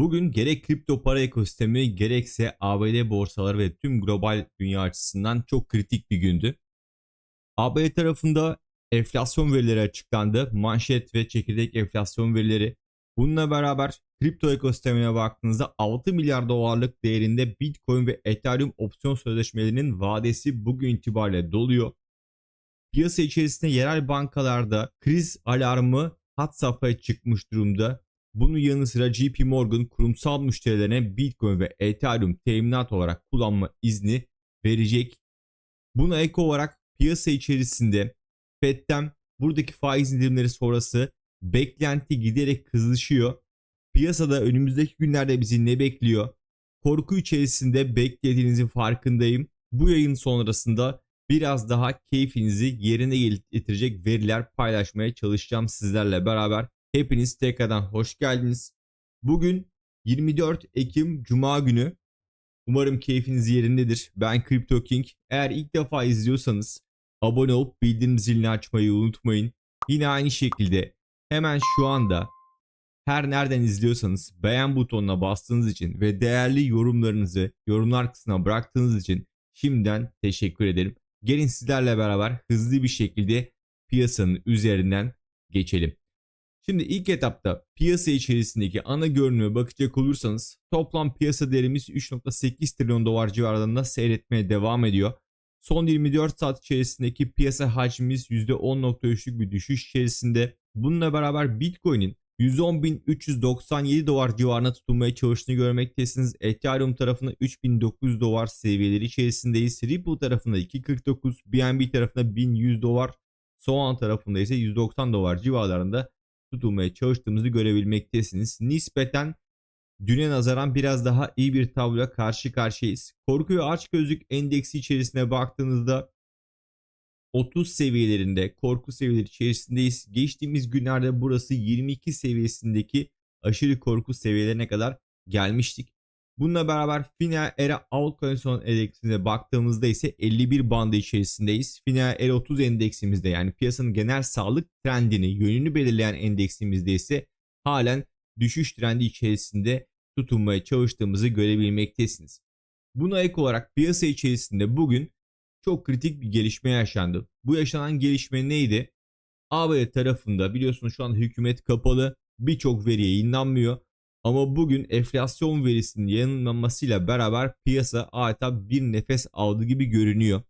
Bugün gerek kripto para ekosistemi gerekse ABD borsaları ve tüm global dünya açısından çok kritik bir gündü. ABD tarafında enflasyon verileri açıklandı. Manşet ve çekirdek enflasyon verileri. Bununla beraber kripto ekosistemine baktığınızda 6 milyar dolarlık değerinde Bitcoin ve Ethereum opsiyon sözleşmelerinin vadesi bugün itibariyle doluyor. Piyasa içerisinde yerel bankalarda kriz alarmı hat safhaya çıkmış durumda. Bunun yanı sıra JP Morgan kurumsal müşterilerine Bitcoin ve Ethereum teminat olarak kullanma izni verecek. Buna ek olarak piyasa içerisinde FED'den buradaki faiz indirimleri sonrası beklenti giderek kızışıyor. Piyasada önümüzdeki günlerde bizi ne bekliyor? Korku içerisinde beklediğinizin farkındayım. Bu yayın sonrasında biraz daha keyfinizi yerine getirecek veriler paylaşmaya çalışacağım sizlerle beraber. Hepiniz tekrardan hoş geldiniz. Bugün 24 Ekim Cuma günü. Umarım keyfiniz yerindedir. Ben Crypto King. Eğer ilk defa izliyorsanız abone olup bildirim zilini açmayı unutmayın. Yine aynı şekilde hemen şu anda her nereden izliyorsanız beğen butonuna bastığınız için ve değerli yorumlarınızı yorumlar kısmına bıraktığınız için şimdiden teşekkür ederim. Gelin sizlerle beraber hızlı bir şekilde piyasanın üzerinden geçelim. Şimdi ilk etapta piyasa içerisindeki ana görünüme bakacak olursanız toplam piyasa değerimiz 3.8 trilyon dolar civarlarında seyretmeye devam ediyor. Son 24 saat içerisindeki piyasa hacmimiz %10.3'lük bir düşüş içerisinde. Bununla beraber Bitcoin'in 110.397 dolar civarına tutulmaya çalıştığını görmektesiniz. Ethereum tarafında 3.900 dolar seviyeleri içerisindeyiz. Ripple tarafında 2.49, BNB tarafında 1100 dolar, Solana tarafında ise 190 dolar civarlarında tutulmaya çalıştığımızı görebilmektesiniz. Nispeten düne nazaran biraz daha iyi bir tabloya karşı karşıyayız. Korku ve açgözlük endeksi içerisine baktığınızda 30 seviyelerinde korku seviyeleri içerisindeyiz. Geçtiğimiz günlerde burası 22 seviyesindeki aşırı korku seviyelerine kadar gelmiştik. Bununla beraber Final Era Altcoin endeksine baktığımızda ise 51 bandı içerisindeyiz. Final Era 30 endeksimizde yani piyasanın genel sağlık trendini, yönünü belirleyen endeksimizde ise halen düşüş trendi içerisinde tutunmaya çalıştığımızı görebilmektesiniz. Buna ek olarak piyasa içerisinde bugün çok kritik bir gelişme yaşandı. Bu yaşanan gelişme neydi? ABD tarafında biliyorsunuz şu an hükümet kapalı birçok veri yayınlanmıyor. Ama bugün enflasyon verisinin yayınlanmasıyla beraber piyasa adeta bir nefes aldı gibi görünüyor.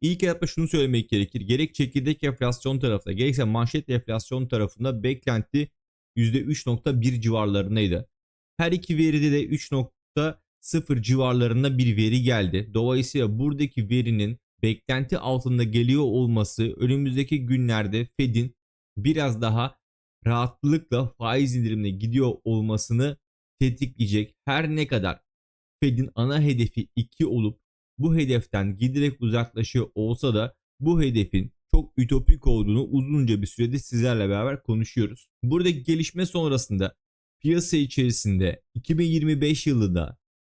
İlk etapta şunu söylemek gerekir. Gerek çekirdek enflasyon tarafında gerekse manşet enflasyon tarafında beklenti %3.1 civarlarındaydı. Her iki veride de 3.0 civarlarında bir veri geldi. Dolayısıyla buradaki verinin beklenti altında geliyor olması önümüzdeki günlerde Fed'in biraz daha rahatlıkla faiz indirimine gidiyor olmasını tetikleyecek. Her ne kadar Fed'in ana hedefi 2 olup bu hedeften giderek uzaklaşıyor olsa da bu hedefin çok ütopik olduğunu uzunca bir süredir sizlerle beraber konuşuyoruz. Buradaki gelişme sonrasında piyasa içerisinde 2025 yılında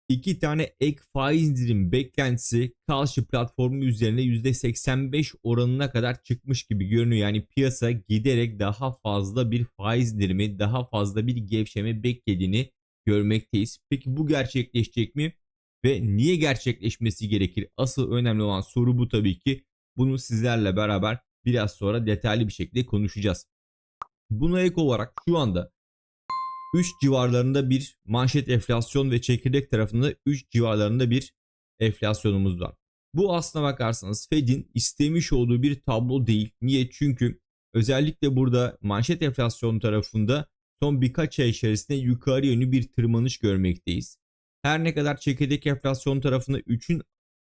iki tane ek faiz indirim beklentisi Kalşı platformu üzerine %85 oranına kadar çıkmış gibi görünüyor. Yani piyasa giderek daha fazla bir faiz indirimi, daha fazla bir gevşeme beklediğini görmekteyiz. Peki bu gerçekleşecek mi? Ve niye gerçekleşmesi gerekir? Asıl önemli olan soru bu tabii ki. Bunu sizlerle beraber biraz sonra detaylı bir şekilde konuşacağız. Buna ek olarak şu anda 3 civarlarında bir manşet enflasyon ve çekirdek tarafında 3 civarlarında bir enflasyonumuz var. Bu aslına bakarsanız Fed'in istemiş olduğu bir tablo değil. Niye? Çünkü özellikle burada manşet enflasyon tarafında son birkaç ay içerisinde yukarı yönlü bir tırmanış görmekteyiz. Her ne kadar çekirdek enflasyon tarafında 3'ün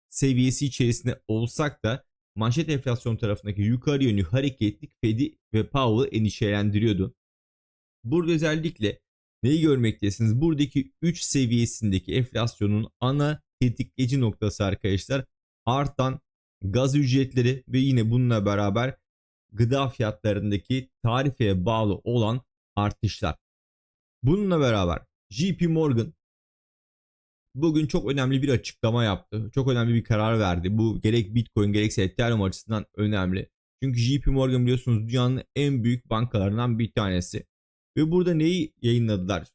seviyesi içerisinde olsak da manşet enflasyon tarafındaki yukarı yönlü hareketlik Fed'i ve Powell'ı endişelendiriyordu. Burada özellikle Neyi görmektesiniz? Buradaki 3 seviyesindeki enflasyonun ana tetikleyici noktası arkadaşlar artan gaz ücretleri ve yine bununla beraber gıda fiyatlarındaki tarifeye bağlı olan artışlar. Bununla beraber JP Morgan bugün çok önemli bir açıklama yaptı. Çok önemli bir karar verdi. Bu gerek Bitcoin gerekse Ethereum açısından önemli. Çünkü JP Morgan biliyorsunuz dünyanın en büyük bankalarından bir tanesi. Ve burada neyi yayınladılar?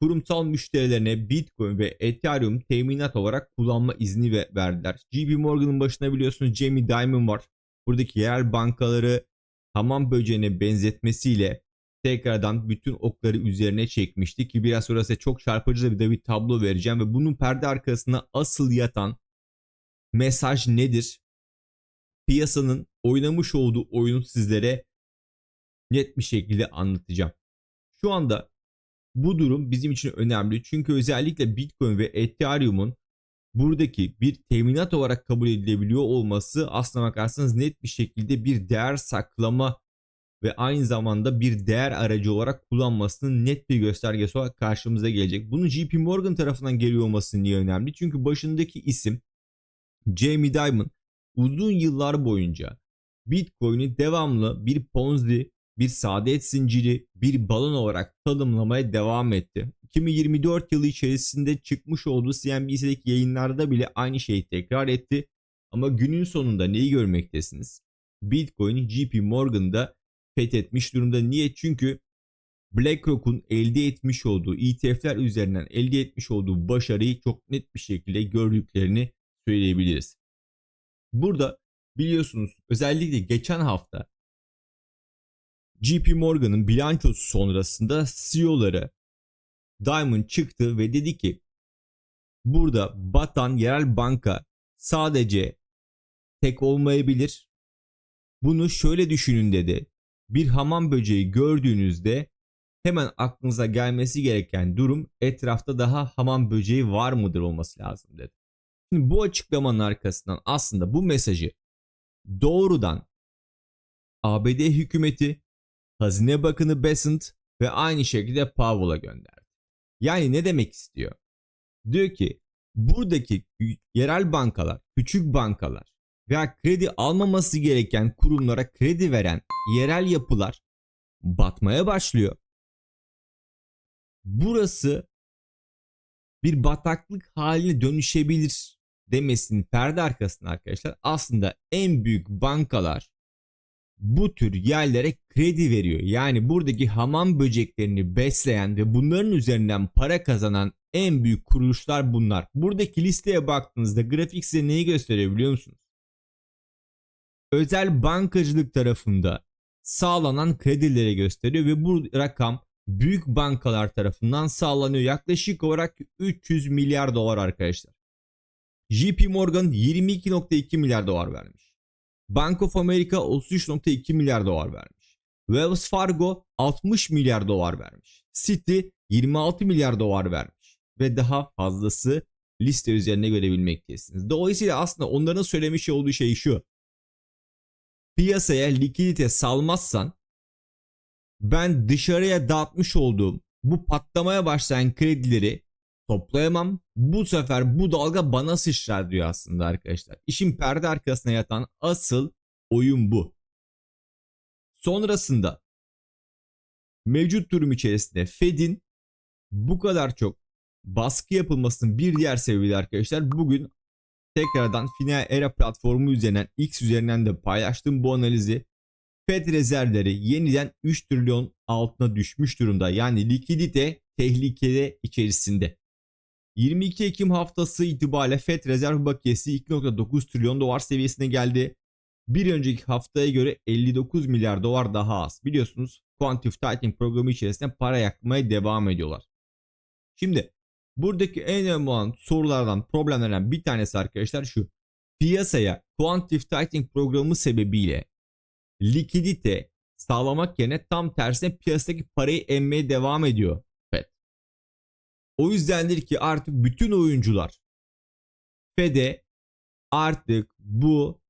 kurumsal müşterilerine Bitcoin ve Ethereum teminat olarak kullanma izni ve- verdiler. JP Morgan'ın başına biliyorsunuz Jamie Dimon var. Buradaki yerel bankaları hamam böceğine benzetmesiyle tekrardan bütün okları üzerine çekmişti ki biraz sonra size çok çarpıcı bir, de bir tablo vereceğim ve bunun perde arkasında asıl yatan mesaj nedir? Piyasanın oynamış olduğu oyunu sizlere net bir şekilde anlatacağım. Şu anda bu durum bizim için önemli çünkü özellikle Bitcoin ve Ethereum'un buradaki bir teminat olarak kabul edilebiliyor olması aslına bakarsanız net bir şekilde bir değer saklama ve aynı zamanda bir değer aracı olarak kullanmasının net bir göstergesi olarak karşımıza gelecek. Bunun JP Morgan tarafından geliyor olması niye önemli? Çünkü başındaki isim Jamie Dimon uzun yıllar boyunca Bitcoin'i devamlı bir Ponzi, bir saadet zinciri, bir balon olarak tanımlamaya devam etti. 2024 yılı içerisinde çıkmış olduğu CNBC'deki yayınlarda bile aynı şeyi tekrar etti. Ama günün sonunda neyi görmektesiniz? Bitcoin JP Morgan'da fethetmiş durumda. Niye? Çünkü BlackRock'un elde etmiş olduğu ETF'ler üzerinden elde etmiş olduğu başarıyı çok net bir şekilde gördüklerini söyleyebiliriz. Burada biliyorsunuz özellikle geçen hafta JP Morgan'ın bilançosu sonrasında CEO'ları Diamond çıktı ve dedi ki burada batan yerel banka sadece tek olmayabilir. Bunu şöyle düşünün dedi. Bir hamam böceği gördüğünüzde hemen aklınıza gelmesi gereken durum etrafta daha hamam böceği var mıdır olması lazım dedi. Şimdi bu açıklamanın arkasından aslında bu mesajı doğrudan ABD hükümeti, Hazine Bakanı Bessent ve aynı şekilde Powell'a gönderdi. Yani ne demek istiyor? Diyor ki buradaki yerel bankalar, küçük bankalar veya kredi almaması gereken kurumlara kredi veren yerel yapılar batmaya başlıyor. Burası bir bataklık haline dönüşebilir demesinin perde arkasında arkadaşlar aslında en büyük bankalar bu tür yerlere kredi veriyor. Yani buradaki hamam böceklerini besleyen ve bunların üzerinden para kazanan en büyük kuruluşlar bunlar. Buradaki listeye baktığınızda grafik size neyi gösteriyor biliyor musunuz? Özel bankacılık tarafında sağlanan kredileri gösteriyor ve bu rakam büyük bankalar tarafından sağlanıyor. Yaklaşık olarak 300 milyar dolar arkadaşlar. JP Morgan 22.2 milyar dolar vermiş. Bank of America 33.2 milyar dolar vermiş. Wells Fargo 60 milyar dolar vermiş. Citi 26 milyar dolar vermiş. Ve daha fazlası liste üzerine görebilmektesiniz. Dolayısıyla aslında onların söylemiş olduğu şey şu. Piyasaya likidite salmazsan ben dışarıya dağıtmış olduğum bu patlamaya başlayan kredileri toplayamam. Bu sefer bu dalga bana sıçrar diyor aslında arkadaşlar. İşin perde arkasına yatan asıl oyun bu. Sonrasında mevcut durum içerisinde Fed'in bu kadar çok baskı yapılmasının bir diğer sebebi de arkadaşlar bugün tekrardan Final Era platformu üzerinden X üzerinden de paylaştığım bu analizi Fed rezervleri yeniden 3 trilyon altına düşmüş durumda. Yani likidite tehlikede içerisinde. 22 Ekim haftası itibariyle FED rezerv bakiyesi 2.9 trilyon dolar seviyesine geldi. Bir önceki haftaya göre 59 milyar dolar daha az. Biliyorsunuz Quantitative Tightening programı içerisinde para yakmaya devam ediyorlar. Şimdi buradaki en önemli olan sorulardan, problemlerden bir tanesi arkadaşlar şu. Piyasaya Quantitative Tightening programı sebebiyle likidite sağlamak yerine tam tersine piyasadaki parayı emmeye devam ediyor. O yüzdendir ki artık bütün oyuncular Fed'e artık bu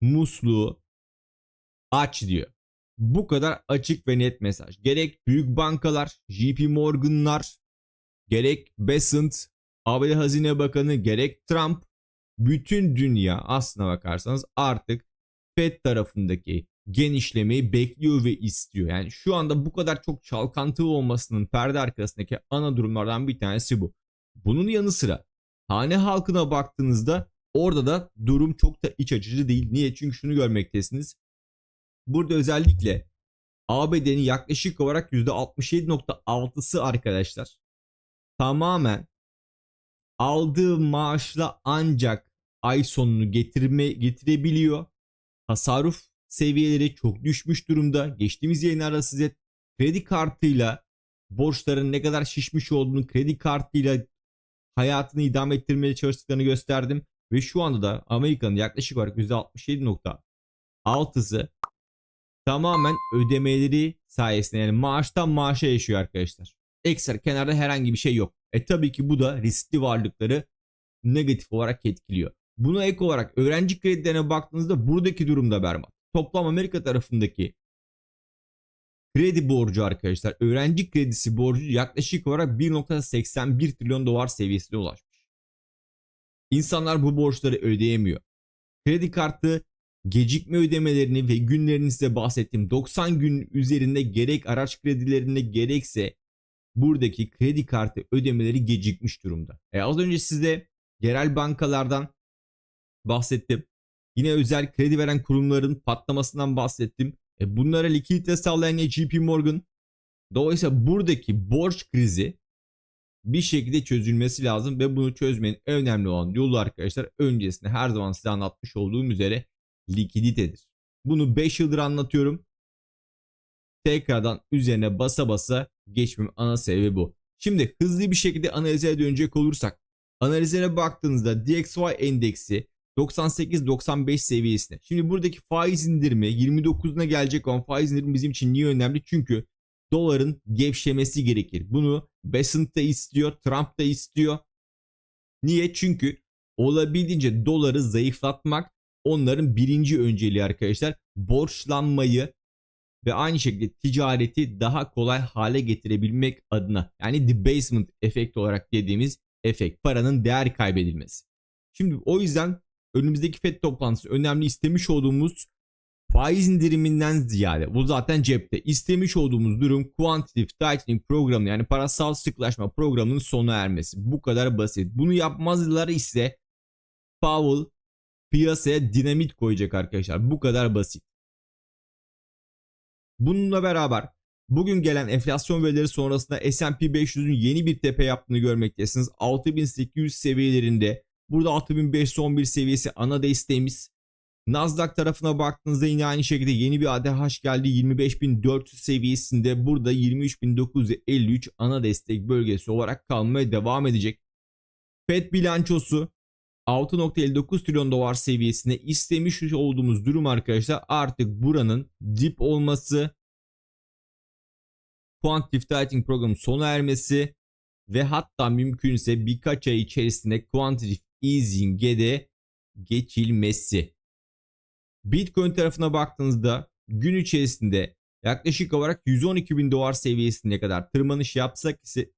musluğu aç diyor. Bu kadar açık ve net mesaj. Gerek büyük bankalar, JP Morgan'lar, gerek Bessent, ABD Hazine Bakanı, gerek Trump, bütün dünya aslına bakarsanız artık Fed tarafındaki genişlemeyi bekliyor ve istiyor. Yani şu anda bu kadar çok çalkantılı olmasının perde arkasındaki ana durumlardan bir tanesi bu. Bunun yanı sıra hane halkına baktığınızda orada da durum çok da iç açıcı değil. Niye? Çünkü şunu görmektesiniz. Burada özellikle ABD'nin yaklaşık olarak %67.6'sı arkadaşlar tamamen aldığı maaşla ancak ay sonunu getirme getirebiliyor. Tasarruf seviyeleri çok düşmüş durumda. Geçtiğimiz yayınlarda size kredi kartıyla borçların ne kadar şişmiş olduğunu, kredi kartıyla hayatını idame ettirmeye çalıştıklarını gösterdim. Ve şu anda da Amerika'nın yaklaşık olarak %67.6'sı tamamen ödemeleri sayesinde yani maaştan maaşa yaşıyor arkadaşlar. Ekstra kenarda herhangi bir şey yok. E tabii ki bu da riskli varlıkları negatif olarak etkiliyor. Buna ek olarak öğrenci kredilerine baktığınızda buradaki durumda berbat. Toplam Amerika tarafındaki kredi borcu arkadaşlar öğrenci kredisi borcu yaklaşık olarak 1.81 trilyon dolar seviyesine ulaşmış. İnsanlar bu borçları ödeyemiyor. Kredi kartı gecikme ödemelerini ve günlerini size bahsettiğim 90 gün üzerinde gerek araç kredilerinde gerekse buradaki kredi kartı ödemeleri gecikmiş durumda. E az önce size yerel bankalardan bahsettim. Yine özel kredi veren kurumların patlamasından bahsettim. E bunlara likidite sağlayan ya JP Morgan. Dolayısıyla buradaki borç krizi bir şekilde çözülmesi lazım ve bunu çözmenin en önemli olan yolu arkadaşlar öncesinde her zaman size anlatmış olduğum üzere likiditedir. Bunu 5 yıldır anlatıyorum. Tekrardan üzerine basa basa geçmem ana sebebi bu. Şimdi hızlı bir şekilde analize dönecek olursak analizlere baktığınızda DXY endeksi 98-95 seviyesinde. Şimdi buradaki faiz indirimi 29'una gelecek olan faiz indirimi bizim için niye önemli? Çünkü doların gevşemesi gerekir. Bunu Besant da istiyor, Trump da istiyor. Niye? Çünkü olabildiğince doları zayıflatmak onların birinci önceliği arkadaşlar. Borçlanmayı ve aynı şekilde ticareti daha kolay hale getirebilmek adına. Yani debasement efekt olarak dediğimiz efekt. Paranın değer kaybedilmesi. Şimdi o yüzden önümüzdeki FED toplantısı önemli istemiş olduğumuz faiz indiriminden ziyade bu zaten cepte istemiş olduğumuz durum quantitative tightening programı yani parasal sıklaşma programının sona ermesi. Bu kadar basit. Bunu yapmazlar ise Powell piyasaya dinamit koyacak arkadaşlar. Bu kadar basit. Bununla beraber bugün gelen enflasyon verileri sonrasında S&P 500'ün yeni bir tepe yaptığını görmektesiniz. 6800 seviyelerinde Burada 6511 seviyesi ana desteğimiz. Nasdaq tarafına baktığınızda yine aynı şekilde yeni bir ADH geldi 25400 seviyesinde burada 23953 ana destek bölgesi olarak kalmaya devam edecek. FED bilançosu 6.59 trilyon dolar seviyesine istemiş olduğumuz durum arkadaşlar artık buranın dip olması Quantitative Tightening programı sona ermesi ve hatta mümkünse birkaç ay içerisinde Quantitative easing'e de geçilmesi. Bitcoin tarafına baktığınızda gün içerisinde yaklaşık olarak 112 bin dolar seviyesine kadar tırmanış yapsak ise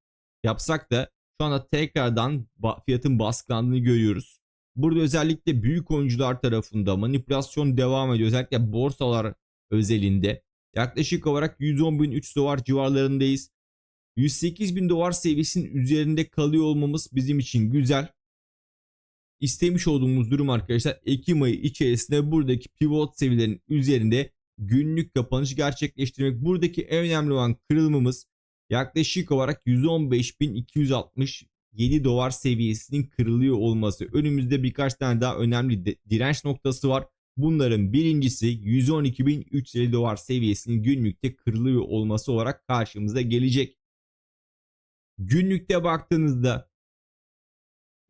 yapsak da şu anda tekrardan fiyatın baskılandığını görüyoruz. Burada özellikle büyük oyuncular tarafında manipülasyon devam ediyor. Özellikle borsalar özelinde yaklaşık olarak 110 bin 3 dolar civarlarındayız. 108 bin dolar seviyesinin üzerinde kalıyor olmamız bizim için güzel istemiş olduğumuz durum arkadaşlar Ekim ayı içerisinde buradaki pivot seviyelerinin üzerinde günlük kapanış gerçekleştirmek. Buradaki en önemli olan kırılmamız yaklaşık olarak 115.267 dolar seviyesinin kırılıyor olması. Önümüzde birkaç tane daha önemli direnç noktası var. Bunların birincisi 112.350 dolar seviyesinin günlükte kırılıyor olması olarak karşımıza gelecek. Günlükte baktığınızda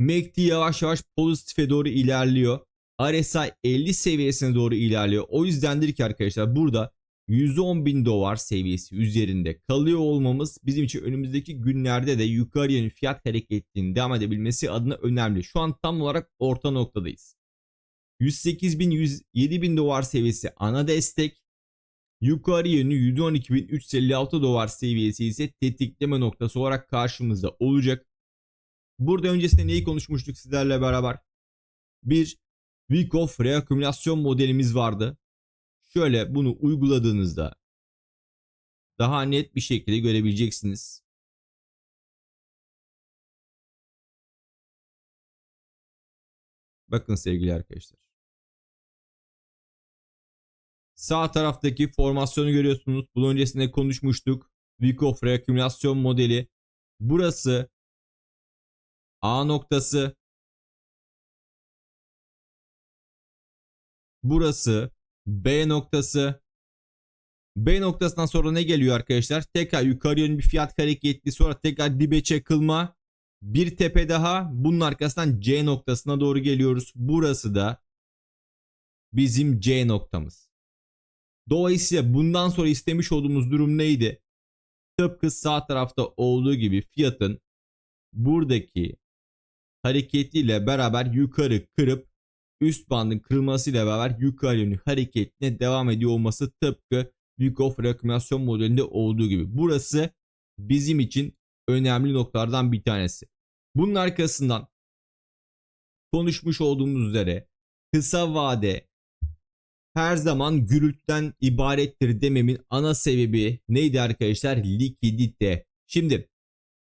MACD yavaş yavaş pozitife doğru ilerliyor. RSI 50 seviyesine doğru ilerliyor. O yüzdendir ki arkadaşlar burada 110 bin dolar seviyesi üzerinde kalıyor olmamız bizim için önümüzdeki günlerde de yukarı yönlü fiyat hareketinin devam edebilmesi adına önemli. Şu an tam olarak orta noktadayız. 108 bin 107 bin dolar seviyesi ana destek. Yukarı yönlü 112 bin 356 dolar seviyesi ise tetikleme noktası olarak karşımızda olacak. Burada öncesinde neyi konuşmuştuk sizlerle beraber? Bir Wyckoff reakümülasyon modelimiz vardı. Şöyle bunu uyguladığınızda daha net bir şekilde görebileceksiniz. Bakın sevgili arkadaşlar. Sağ taraftaki formasyonu görüyorsunuz. Bunun öncesinde konuşmuştuk. Wyckoff reakümülasyon modeli. Burası A noktası. Burası B noktası. B noktasından sonra ne geliyor arkadaşlar? Tekrar yukarı yönlü bir fiyat hareketli sonra tekrar dibe çakılma. Bir tepe daha bunun arkasından C noktasına doğru geliyoruz. Burası da bizim C noktamız. Dolayısıyla bundan sonra istemiş olduğumuz durum neydi? Tıpkı sağ tarafta olduğu gibi fiyatın buradaki hareketiyle beraber yukarı kırıp üst bandın kırılmasıyla beraber yukarı yönlü hareketine devam ediyor olması tıpkı Wyckoff rekümasyon modelinde olduğu gibi. Burası bizim için önemli noktalardan bir tanesi. Bunun arkasından konuşmuş olduğumuz üzere kısa vade her zaman gürültüden ibarettir dememin ana sebebi neydi arkadaşlar? Likidite. Şimdi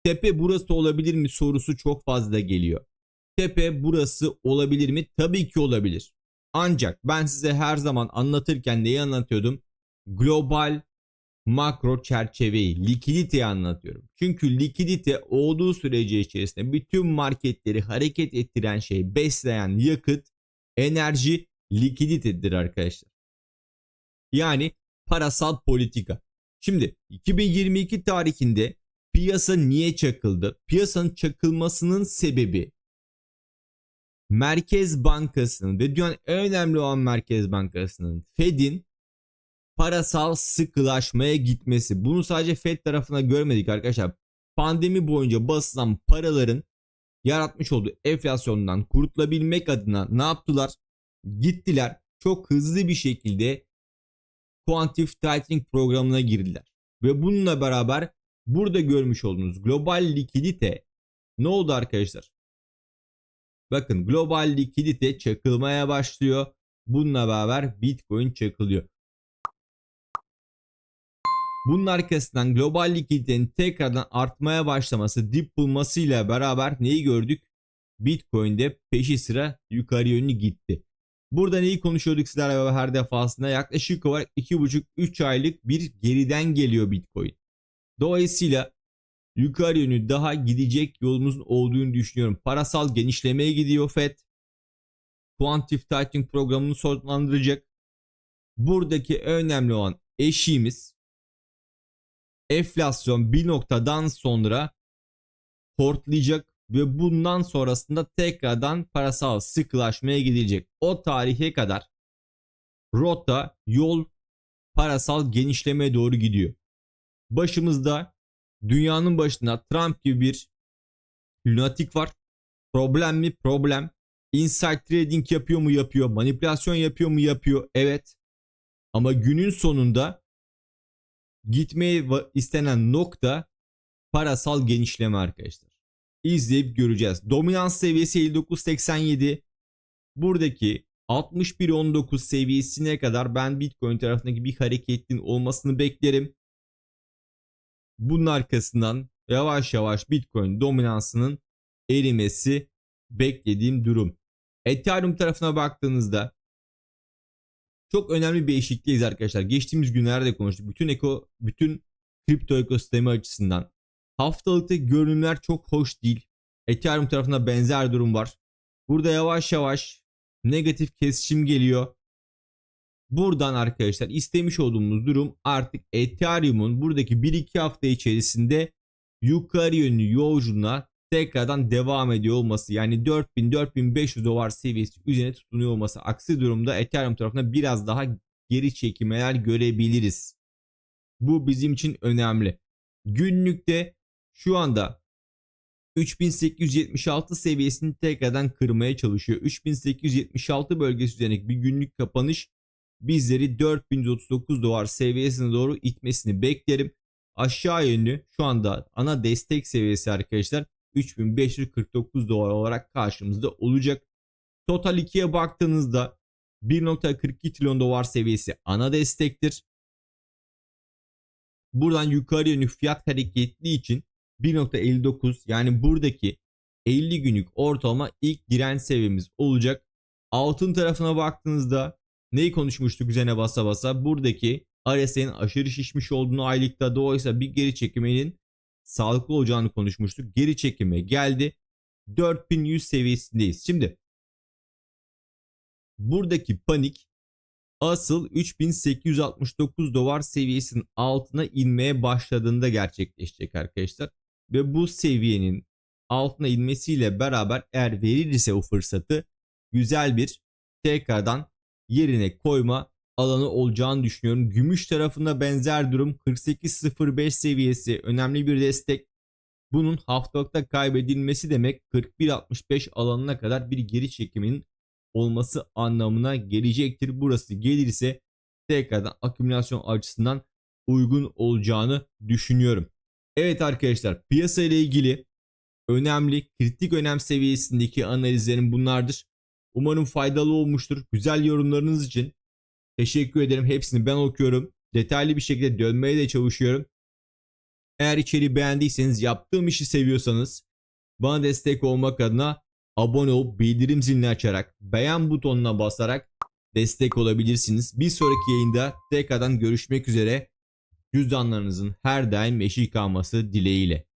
tepe burası olabilir mi sorusu çok fazla geliyor. Tepe burası olabilir mi? Tabii ki olabilir. Ancak ben size her zaman anlatırken neyi anlatıyordum? Global makro çerçeveyi, likiditeyi anlatıyorum. Çünkü likidite olduğu sürece içerisinde bütün marketleri hareket ettiren şey, besleyen yakıt, enerji, likiditedir arkadaşlar. Yani parasal politika. Şimdi 2022 tarihinde piyasa niye çakıldı? Piyasanın çakılmasının sebebi Merkez Bankası'nın ve dünyanın en önemli olan Merkez Bankası'nın Fed'in parasal sıkılaşmaya gitmesi. Bunu sadece Fed tarafına görmedik arkadaşlar. Pandemi boyunca basılan paraların yaratmış olduğu enflasyondan kurtulabilmek adına ne yaptılar? Gittiler çok hızlı bir şekilde quantitative tightening programına girdiler. Ve bununla beraber burada görmüş olduğunuz global likidite ne oldu arkadaşlar? Bakın global likidite çakılmaya başlıyor. Bununla beraber Bitcoin çakılıyor. Bunun arkasından global likiditenin tekrardan artmaya başlaması, dip bulmasıyla beraber neyi gördük? Bitcoin'de peşi sıra yukarı yönlü gitti. Burada neyi konuşuyorduk sizlerle her defasında? Yaklaşık olarak 2,5-3 aylık bir geriden geliyor Bitcoin. Dolayısıyla yukarı yönlü daha gidecek yolumuzun olduğunu düşünüyorum. Parasal genişlemeye gidiyor FED. Quantitative tightening programını sonlandıracak. Buradaki önemli olan eşiğimiz enflasyon bir noktadan sonra hortlayacak ve bundan sonrasında tekrardan parasal sıkılaşmaya gidilecek. O tarihe kadar rota, yol parasal genişlemeye doğru gidiyor. Başımızda dünyanın başında Trump gibi bir lunatik var. Problem mi? Problem. Inside trading yapıyor mu? Yapıyor. Manipülasyon yapıyor mu? Yapıyor. Evet. Ama günün sonunda gitmeye istenen nokta parasal genişleme arkadaşlar. İzleyip göreceğiz. Dominans seviyesi 59.87. Buradaki 61.19 seviyesine kadar ben Bitcoin tarafındaki bir hareketin olmasını beklerim. Bunun arkasından yavaş yavaş Bitcoin dominansının erimesi beklediğim durum. Ethereum tarafına baktığınızda çok önemli bir eşikliyiz arkadaşlar. Geçtiğimiz günlerde konuştuk. Bütün eko, bütün kripto ekosistemi açısından. Haftalıkta görünümler çok hoş değil. Ethereum tarafında benzer durum var. Burada yavaş yavaş negatif kesişim geliyor. Buradan arkadaşlar istemiş olduğumuz durum artık Ethereum'un buradaki 1-2 hafta içerisinde yukarı yönlü yolculuğuna tekrardan devam ediyor olması yani 4000-4500 dolar seviyesi üzerine tutunuyor olması aksi durumda Ethereum tarafına biraz daha geri çekilmeler görebiliriz. Bu bizim için önemli. Günlükte şu anda 3876 seviyesini tekrardan kırmaya çalışıyor. 3876 bölgesi üzerindeki bir günlük kapanış bizleri 4139 dolar seviyesine doğru itmesini beklerim. Aşağı yönlü şu anda ana destek seviyesi arkadaşlar 3549 dolar olarak karşımızda olacak. Total 2'ye baktığınızda 1.42 trilyon dolar seviyesi ana destektir. Buradan yukarı yönlü fiyat hareketli için 1.59 yani buradaki 50 günlük ortalama ilk direnç seviyemiz olacak. Altın tarafına baktığınızda neyi konuşmuştuk üzerine basa basa buradaki RSI'nin aşırı şişmiş olduğunu aylıkta dolayısıyla bir geri çekiminin sağlıklı olacağını konuşmuştuk. Geri çekime geldi. 4100 seviyesindeyiz. Şimdi buradaki panik asıl 3869 dolar seviyesinin altına inmeye başladığında gerçekleşecek arkadaşlar. Ve bu seviyenin altına inmesiyle beraber eğer verilirse o fırsatı güzel bir tekrardan yerine koyma alanı olacağını düşünüyorum. Gümüş tarafında benzer durum 48.05 seviyesi önemli bir destek. Bunun haftalıkta kaybedilmesi demek 41.65 alanına kadar bir geri çekiminin olması anlamına gelecektir. Burası gelirse tekrardan akümülasyon açısından uygun olacağını düşünüyorum. Evet arkadaşlar piyasa ile ilgili önemli kritik önem seviyesindeki analizlerim bunlardır. Umarım faydalı olmuştur. Güzel yorumlarınız için teşekkür ederim. Hepsini ben okuyorum. Detaylı bir şekilde dönmeye de çalışıyorum. Eğer içeriği beğendiyseniz yaptığım işi seviyorsanız bana destek olmak adına abone olup bildirim zilini açarak beğen butonuna basarak destek olabilirsiniz. Bir sonraki yayında tekrardan görüşmek üzere. Cüzdanlarınızın her daim eşik kalması dileğiyle.